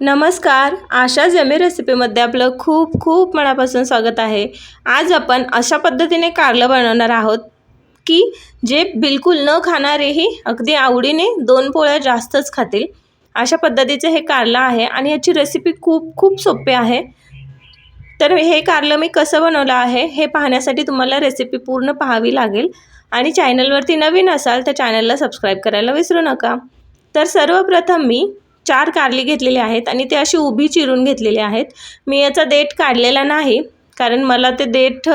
नमस्कार आशा जमी रेसिपीमध्ये आपलं खूप खूप मनापासून स्वागत आहे. आज आपण अशा पद्धतीने कारलं बनवणार आहोत की जे बिलकुल न खाणारेही अगदी आवडीने दोन पोळ्या जास्तच खातील. अशा पद्धतीचं हे कारलं आहे आणि याची रेसिपी खूप खूप सोपी आहे. तर हे कारलं मी कसं बनवलं आहे हे पाहण्यासाठी तुम्हाला रेसिपी पूर्ण पाहावी लागेल. आणि चॅनलवरती नवीन असाल तर चॅनलला सबस्क्राईब करायला विसरू नका. तर सर्वप्रथम मी चार कारली घेतलेली आहेत आणि ते अशी उभी चिरून घेतलेली आहेत. मी याचा देठ काढलेला नाही कारण मला ते देठ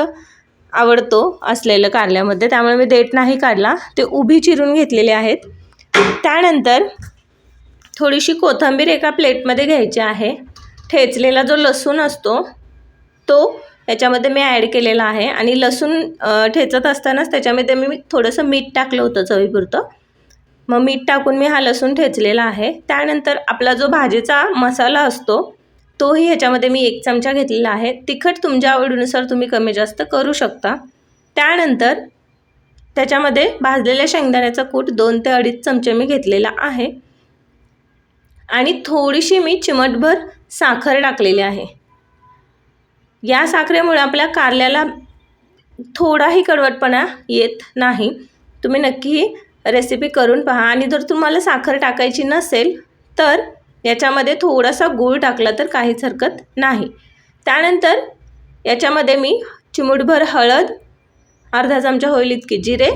आवडतो असलेलं कारल्यामध्ये. त्यामुळे मी देठ नाही काढला ते उभी चिरून घेतलेले आहेत. त्यानंतर थोडीशी कोथिंबीर एका प्लेटमध्ये घ्यायची आहे. ठेचलेला जो लसूण असतो तो याच्यामध्ये मी ॲड केलेला आहे. आणि लसूण ठेचत असतानाच त्याच्यामध्ये मी थोडंसं मीठ टाकलं होतं चवीपुरतं. मग मीठ टाकून मी हा लसूण ठेचलेला आहे. त्यानंतर आपला जो भाजीचा मसाला असतो तोही ह्याच्यामध्ये मी एक चमचा घेतलेला आहे. तिखट तुमच्या आवडीनुसार तुम्ही कमी जास्त करू शकता. त्यानंतर त्याच्यामध्ये भाजलेल्या शेंगदाण्याचा कूट दोन ते अडीच चमचे मी घेतलेला आहे. आणि थोडीशी मी चिमटभर साखर टाकलेली आहे. या साखरेमुळे आपल्या कारल्याला थोडाही कडवटपणा येत नाही. तुम्ही नक्की रेसिपी करून पहा. आणि जर तुम्हाला साखर टाकायची नसेल तर याच्यामध्ये थोडासा गूळ टाकला तर काहीच हरकत नाही. त्यानंतर याच्यामध्ये मी चिमूटभर हळद अर्धा चमचा होईल इतकी जिरे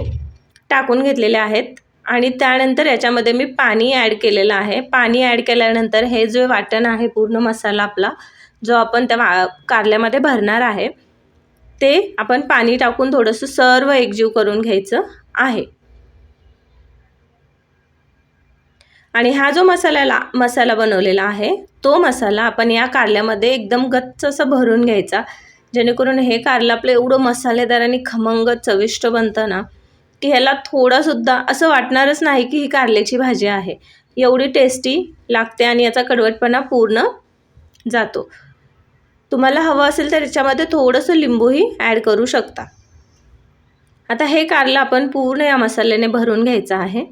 टाकून घेतलेले आहेत. आणि त्यानंतर याच्यामध्ये मी पाणी ॲड केलेलं आहे. पाणी ॲड केल्यानंतर हे जे वाटण आहे पूर्ण मसाला आपला जो आपण त्या कारल्यामध्ये भरणार आहे ते आपण पाणी टाकून थोडंसं सर्व एकजीव करून घ्यायचं आहे. आणि हा जो मसाल्याला मसाला बनवलेला आहे तो मसाला आपण या कारल्यामध्ये एकदम गच्च असं भरून घ्यायचा. जेणेकरून हे कारलं आपलं एवढं मसालेदार आणि खमंग चविष्ट बनतं ना की ह्याला थोडासुद्धा असं वाटणारच नाही की ही कारल्याची भाजी आहे. एवढी टेस्टी लागते आणि याचा कडवटपणा पूर्ण जातो. तुम्हाला हवं असेल तर याच्यामध्ये थोडंसं लिंबूही ॲड करू शकता. आता हे कारलं आपण पूर्ण या मसाल्याने भरून घ्यायचं आहे.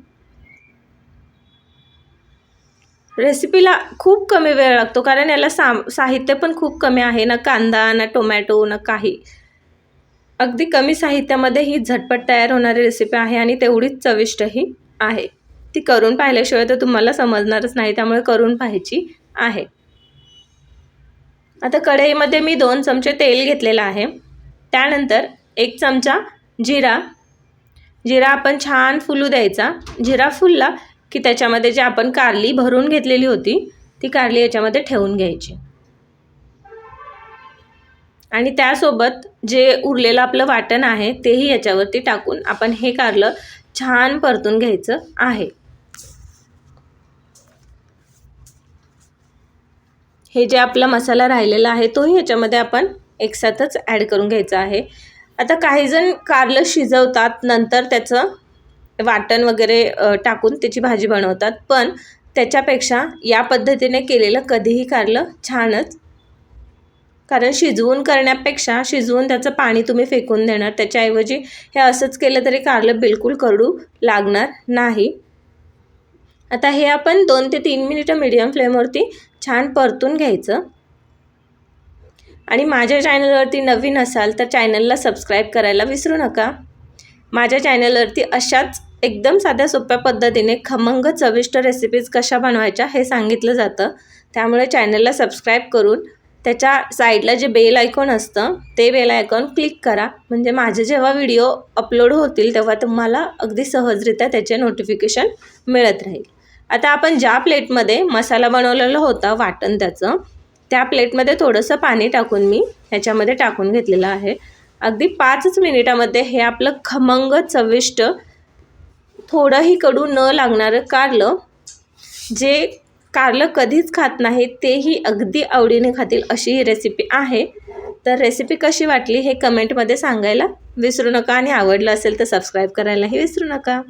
रेसिपीला खूप कमी वेळ लागतो कारण याला सा साहित्य पण खूप कमी आहे. ना कांदा ना टोमॅटो ना काही. अगदी कमी साहित्यामध्ये ही झटपट तयार होणारी रेसिपी आहे आणि तेवढीच चविष्टही आहे. ती करून पाहिल्याशिवाय तर तुम्हाला समजणारच नाही त्यामुळे करून पाहायची आहे. आता कढईमध्ये मी दोन चमचे तेल घेतलेलं आहे. त्यानंतर एक चमचा जिरा. जिरा आपण छान फुलू द्यायचा. जिरा फुलला की त्याच्यामध्ये जे आपण कारली भरून घेतलेली होती ती कारली याच्यामध्ये ठेवून घ्यायची. आणि त्यासोबत जे उरलेलं आपलं वाटण आहे तेही याच्यावरती टाकून आपण हे कारलं छान परतून घ्यायचं आहे. हे जे आपला मसाला राहिलेला आहे तोही याच्यामध्ये आपण एकसाथच ॲड करून घ्यायचा आहे. आता काहीजण कारलं शिजवतात नंतर त्याचं वाटण वगैरे टाकून त्याची भाजी बनवतात. पण त्याच्यापेक्षा या पद्धतीने केलेलं कधीही कारलं छानच. कारण शिजवून करण्यापेक्षा शिजवून त्याचं पाणी तुम्ही फेकून देणार. त्याच्याऐवजी हे असंच केलं तरी कारलं बिलकुल कडू लागणार नाही. आता हे आपण दोन ते तीन मिनिटं मीडियम फ्लेमवरती छान परतून घ्यायचं. आणि माझ्या चॅनलवरती नवीन असाल तर चॅनलला सबस्क्राईब करायला विसरू नका. माझ्या चॅनलवरती अशाच एकदम साध्या सोप्या पद्धतीने खमंग चविष्ट रेसिपीज कशा बनवायच्या हे सांगितलं जातं. त्यामुळे चॅनलला सबस्क्राईब करून त्याच्या साईडला जे बेल आयकॉन असतं ते बेल आयकॉन क्लिक करा. म्हणजे माझे जेव्हा व्हिडिओ अपलोड होतील तेव्हा तुम्हाला अगदी सहजरित्या त्याचे नोटिफिकेशन मिळत राहील. आता आपण ज्या प्लेटमध्ये मसाला बनवलेला होता वाटण त्याचं त्या प्लेटमध्ये थोडंसं पाणी टाकून मी ह्याच्यामध्ये टाकून घेतलेलं आहे. अगदी पाचच मिनिटामध्ये हे आपलं खमंग चविष्ट थोडंही कडू न लागणारं कारलं जे कारलं कधीच खात नाही तेही अगदी आवडीने खातील अशी ही रेसिपी आहे. तर रेसिपी कशी वाटली हे कमेंटमध्ये सांगायला विसरू नका आणि आवडलं असेल तर सबस्क्राईब करायलाही विसरू नका.